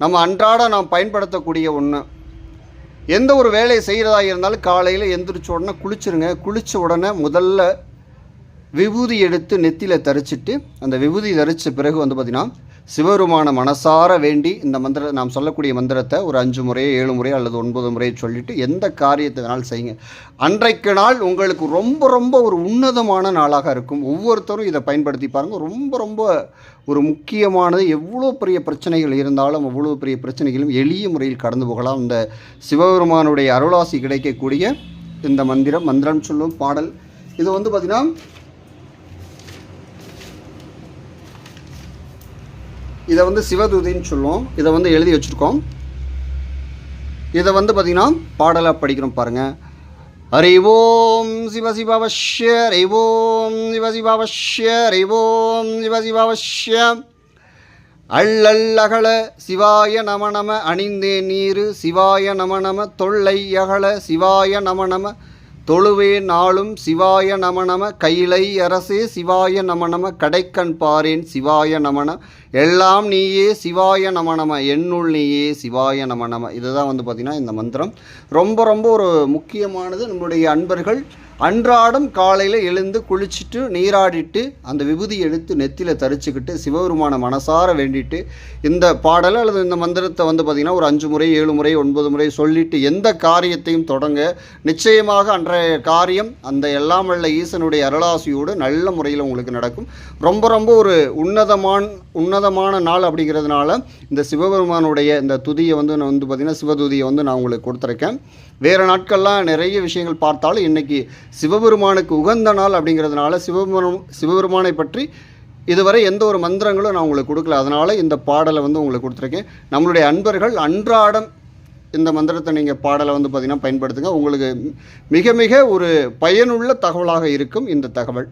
நம்ம அன்றாட நாம் பயன்படுத்தக்கூடிய ஒன்று எந்த ஒரு வேலையை செய்கிறதா இருந்தாலும் காலையில் எந்திரிச்ச உடனே குளிச்சிருங்க. குளித்த உடனே முதல்ல விபூதி எடுத்து நெத்தியில் தரிச்சிட்டு அந்த விபூதி தரித்த பிறகு வந்து பார்த்திங்கன்னா சிவபெருமான மனசார வேண்டி இந்த மந்திர நாம் சொல்லக்கூடிய மந்திரத்தை ஒரு அஞ்சு முறையோ ஏழு முறையோ அல்லது ஒன்பது முறையோ சொல்லிட்டு எந்த காரியத்தை வேணாலும் செய்யுங்க. அன்றைக்கு நாள் உங்களுக்கு ரொம்ப ரொம்ப ஒரு உன்னதமான நாளாக இருக்கும். ஒவ்வொருத்தரும் இதை பயன்படுத்தி பாருங்கள் ரொம்ப ரொம்ப ஒரு முக்கியமானது. எவ்வளோ பெரிய பிரச்சனைகள் இருந்தாலும் அவ்வளோ பெரிய பிரச்சனைகளும் எளிய முறையில் கடந்து போகலாம். இந்த சிவபெருமானுடைய அருளாசி கிடைக்கக்கூடிய இந்த மந்திரம் மந்திரம் சொல்லும் பாடல். இது வந்து பார்த்திங்கன்னா இதை வந்து சிவதூதின்னு சொல்லுவோம். இதை வந்து எழுதி வச்சுருக்கோம். இதை வந்து பார்த்திங்கன்னா பாடலாக படிக்கிறோம் பாருங்கள் ஹரிவோம் சிவ சிவாவஷ்ய ஹரிவோம் சிவ சிவசிவாவஷ்ய ஹரிவோம் சிவ சிவாவஷ்ய அள்ளல்லகல சிவாய நம நம அணிந்தே நீரு சிவாய நம நம தொல்லை அகல சிவாய நம நம தொழுவே நாளும் சிவாய நம நம கைலை அரசே சிவாய நம நம கடைக்கண் பாரேன் சிவாய நமன. எல்லாம் நீயே சிவாய நம நம என்னுள் நீயே சிவாய நம நம இதுதான் வந்து பார்த்திங்கன்னா இந்த மந்திரம். ரொம்ப ரொம்ப ஒரு முக்கியமானது நம்மளுடைய அன்பர்கள் அன்றாடம் காலையில் எழுந்து குளிச்சுட்டு நீராடிட்டு அந்த விபூதி எடுத்து நெத்தியில் தரிச்சுக்கிட்டு சிவபெருமான மனசார வேண்டிட்டு இந்த பாடலை அல்லது இந்த மந்திரத்தை வந்து பார்த்திங்கன்னா ஒரு அஞ்சு முறை ஏழு முறை ஒன்பது முறை சொல்லிட்டு எந்த காரியத்தையும் தொடங்க நிச்சயமாக அன்றைய காரியம் அந்த எல்லாம் வல்ல ஈசனுடைய அருளாசியோடு நல்ல முறையில் உங்களுக்கு நடக்கும். ரொம்ப ரொம்ப ஒரு உன்னதமான உன்னதமான நாள் அப்படிங்கிறதுனால இந்த சிவபெருமானுடைய இந்த துதியை வந்து நான் வந்து பார்த்திங்கன்னா சிவதுதியை வந்து நான் உங்களுக்கு கொடுத்துருக்கேன். வேறு நாட்கள்லாம் நிறைய விஷயங்கள் பார்த்தாலும் இன்றைக்கி சிவபெருமானுக்கு உகந்த நாள் அப்படிங்கிறதுனால சிவபெருமான் சிவபெருமானை பற்றி இதுவரை எந்த ஒரு மந்திரங்களும் நான் உங்களுக்கு கொடுக்கல. அதனால் இந்த பாடலை வந்து உங்களுக்கு கொடுத்துருக்கேன். நம்மளுடைய அன்பர்கள் அன்றாடம் இந்த மந்திரத்தை நீங்கள் பாடலை வந்து பார்த்திங்கன்னா பயன்படுத்துங்க. உங்களுக்கு மிக மிக ஒரு பயனுள்ள தகவலாக இருக்கும் இந்த தகவல்.